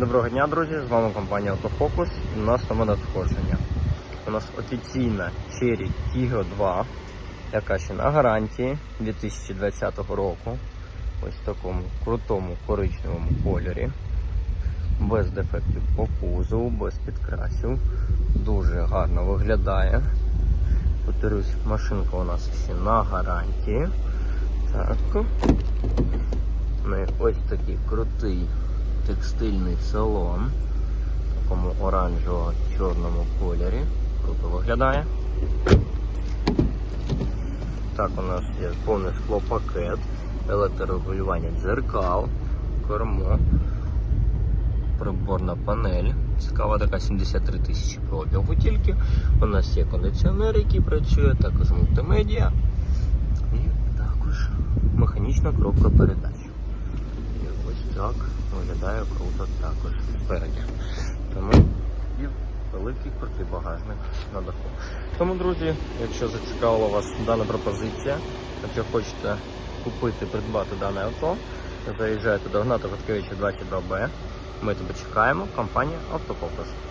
Доброго дня, друзі! З вами компанія Автофокус. У нас на надходження. У нас офіційна Cherry Tiggo 2, яка ще на гарантії 2020 року. Ось в такому крутому коричневому кольорі. Без дефектів по кузову, без підкрасів. Дуже гарно виглядає. Повторюсь, машинка у нас ще на гарантії. Так. Ну ось такий крутий текстильний салон в такому оранжево-чорному кольорі. Круто виглядає. Так, у нас є повний склопакет, електрорегулювання дзеркал, кермо, приборна панель. Цікава така 73 тисячі пробігу тільки. У нас є кондиціонер, який працює, також мультимедіа і також механічна коробка передач. Так виглядає круто також спереді. Тому і великий крутий багажник на даху. Тому, друзі, якщо зацікавила вас дана пропозиція, якщо хочете купити, придбати дане авто, заїжджайте до Гната Ваткевича 22Б. Ми тебе чекаємо. Компанія Автофокус.